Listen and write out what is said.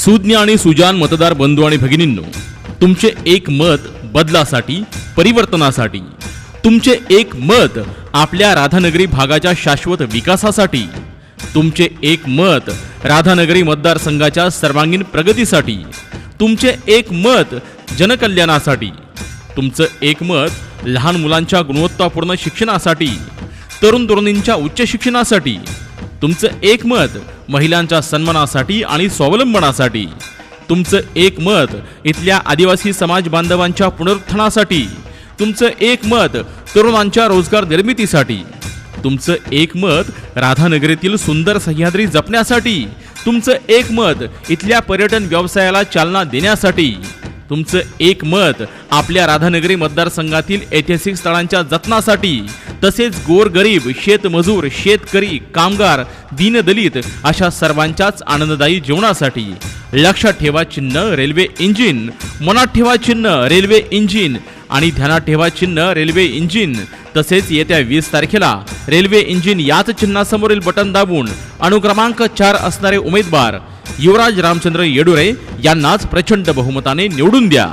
सुज्ञ आणि सुजान मतदार बंधू आणि भगिनींनो तुमचे एक मत बदलासाठी परिवर्तनासाठी तुमचे एक मत आपल्या राधानगरी भागाच्या शाश्वत विकासासाठी तुमचे एक मत राधानगरी मतदारसंघाच्या सर्वांगीण प्रगतीसाठी तुमचे एक मत जनकल्याणासाठी तुमचं एक मत लहान मुलांच्या गुणवत्तापूर्ण शिक्षणासाठी तरुण तरुणींच्या उच्च शिक्षणासाठी तुमचं एक मत महिलांच्या सन्मानासाठी आणि स्वावलंबनासाठी. तुमचं एक मत इथल्या आदिवासी समाज बांधवांच्या पुनरुत्थानासाठी. तुमचं एक मत तरुणांच्या रोजगार निर्मितीसाठी. तुमचं एक मत राधानगरीतील सुंदर सह्याद्री जपण्यासाठी. तुमचं एक मत इथल्या पर्यटन व्यवसायाला चालना देण्यासाठी. तुमचं एक मत आपल्या राधानगरी मतदारसंघातील ऐतिहासिक स्थळांच्या जतनासाठी. तसेच गोरगरीब शेतमजूर शेतकरी कामगार दीनदलित अशा सर्वांच्याच आनंददायी जीवनासाठी लक्षात ठेवा चिन्ह रेल्वे इंजिन मनात ठेवा चिन्ह रेल्वे इंजिन आणि ध्यानात ठेवा चिन्ह रेल्वे इंजिन. तसेच येत्या वीस तारखेला रेल्वे इंजिन याच चिन्हासमोरील बटन दाबून अनुक्रमांक चार असणारे उमेदवार युवराज रामचंद्र येडुरे यांनाच प्रचंड बहुमताने निवडून द्या.